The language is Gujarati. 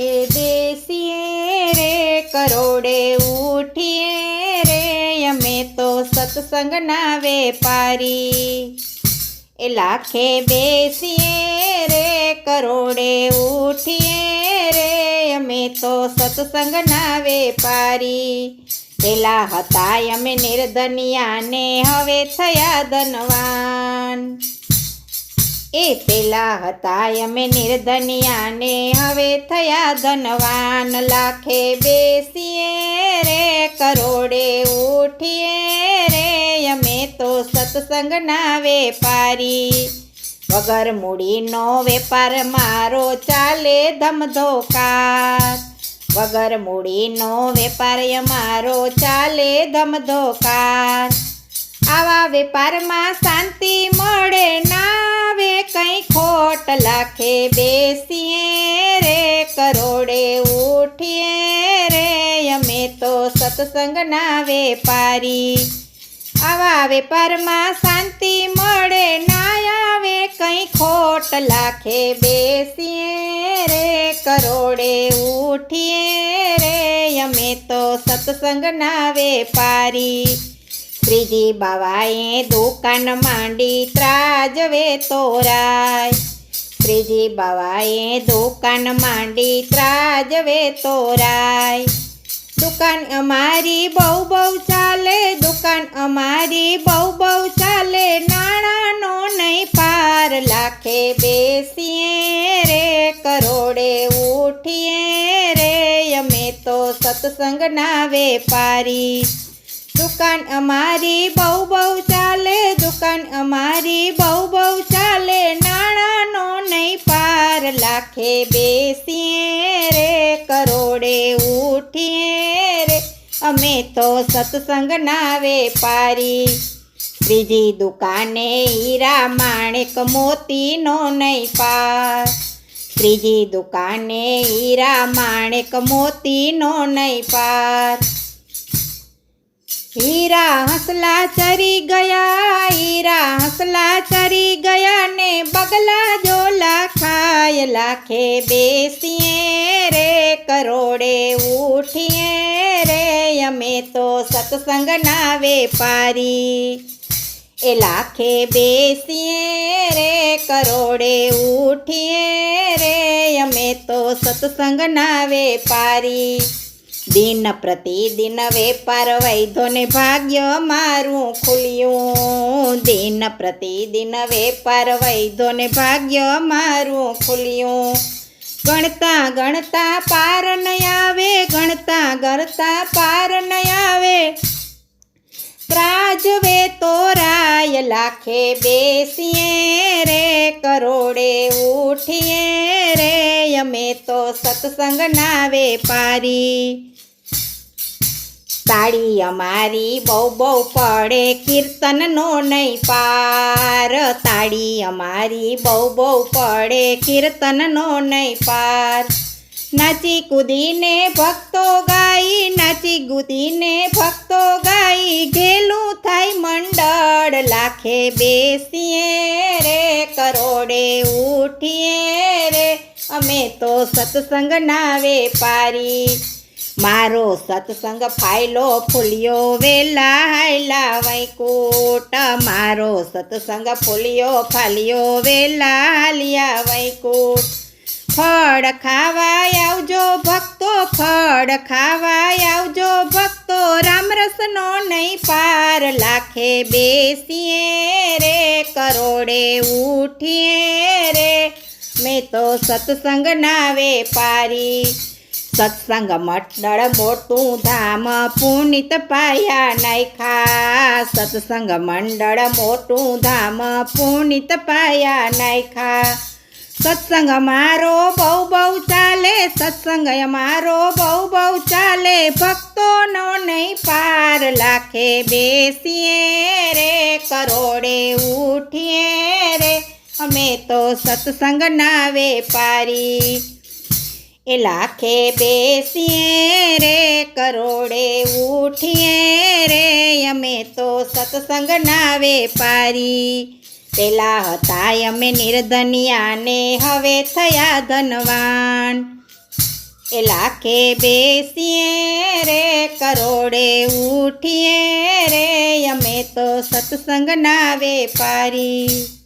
લાખે બેસીએ રે, કરોડે ઉઠીએ રે, અમે તો સત્સંગના વેપારી. એ લાખે બેસીએ રે, કરોડે ઉઠીએ રે, અમે તો સત્સંગના વેપારી. પેલા હતા અમે નિર્ધનિયા ને હવે થયા ધનવાન. એ પેલા હતા અમે નિર્ધનિયા ને હવે થયા ધનવાન લાખે બેસીએ રે, કરોડે ઉઠીએ રે, અમે તો સત્સંગના વેપારી. વગર મૂડીનો વેપાર મારો ચાલે ધમધોકાર. વગર મૂડીનો વેપાર અમારો ચાલે ધમધોકાર. આવા વેપારમાં શાંતિ મળે નાવે કંઈ ખોટ લાખે બેસીએ રે, કરોડે ઉઠીએ રે, અમે તો સત્સંગના વેપારી. આવા વેપારમાં શાંતિ મળે, ના આવે કંઈ ખોટ લાખે બેસીએ રે, કરોડે ઉઠીએ રે, અમે તો સત્સંગના વેપારી. શ્રીજી બાવાએ દુકાન માંડી ત્રાજવે તોરાય શ્રીજી બાવાએ દુકાન માંડી ત્રાજવે તોરાય દુકાન અમારી બહુ બહુ ચાલે, દુકાન અમારી બહુ બહુ ચાલે, નાણાંનો નહીં પાર લાખે બેસીએ રે, કરોડે ઉઠીએ રે, અમે તો સત્સંગના વેપારી. દુકાન અમારી બહુ બહુ ચાલે, દુકાન અમારી બહુ બહુ ચાલે. નાણાંનો નહીં પાર લાખે બેસીએ રે, કરોડે ઉઠીએ રે. અમે તો સત્સંગના વેપારી. ત્રીજી દુકાને હીરા, માણેક, મોતીનો નહીં પાર. ત્રીજી દુકાને હીરા, માણેક, મોતીનો નહીં પાર. હીરા હસલા ચરી ગયા, હીરા હસલા ચરી ગયા ને બગલા જોલા ખાય લાખે બેસીએ રે, કરોડે ઉઠીએ રે, અમે તો સત્સંગના વેપારી. એ લાખે બેસીએ રે, કરોડે ઉઠીએ રે, અમે તો સત્સંગના વેપારી. દિન પ્રતિદિન વેપાર વૈધો ને ભાગ્ય મારું ખુલ્યું. દિન પ્રતિદિન વેપાર વૈધો ને ભાગ્ય મારું ખુલ્યું. ગણતા ગણતા પાર ન આવે, ગણતા ગણતા પાર ન આવે. ત્રાજવે તોરાય લાખે બેસીએ રે, કરોડે ઉઠીએ રે. અમે તો સત્સંગના વેપારી તાળી અમારી બહુ બહુ પડે, કીર્તનનો નહીં પાર. તાળી અમારી બહુ બહુ પડે, કીર્તનનો નહીં પાર. નાચી કૂદીને ભક્તો ગાઈ, નાચી કૂદીને ભક્તો ગાઈ. ઘેલું થાય મંડળ, લાખે બેસીએ રે, કરોડે ઉઠીએ રે. અમે તો સત્સંગના વેપારી. મારો સત્સંગ ફાયલો ફૂલ્યો વેલા હાયલા વૈકુટ મારો સત્સંગ ફૂલ્યો ફાલ્યો વેલા હાલિયા વૈકુટ ફળ ખાવા આવજો ભક્તો, ફળ ખાવા આવજો ભક્તો. રામરસનો નહીં પાર લાખે બેસીએ રે, કરોડે ઉઠીએ રે. મેં તો સત્સંગના વેપારી સત્સંગ મંડળ મોટું ધામ પુનિત પાયા નાયખા સત્સંગ મંડળ મોટું ધામ પુનિત પાયા નાયખા સત્સંગ મારો બહુ બહુ ચાલે, સત્સંગ મારો બહુ બહુ ચાલે. ભક્તોનો નહીં પાર લાખે બેસીએ રે, કરોડે ઉઠીએ રે. અમે તો સત્સંગના વેપારી. એ લાખે બેસીએ રે, કરોડે ઉઠીએ રે, અમે તો સત્સંગના વેપારી પેલા હતા અમે નિર્ધનિયા ને હવે થયા ધનવાન. એ લાખે બેસીએ રે, કરોડે ઉઠીએ રે, અમે તો સત્સંગના વેપારી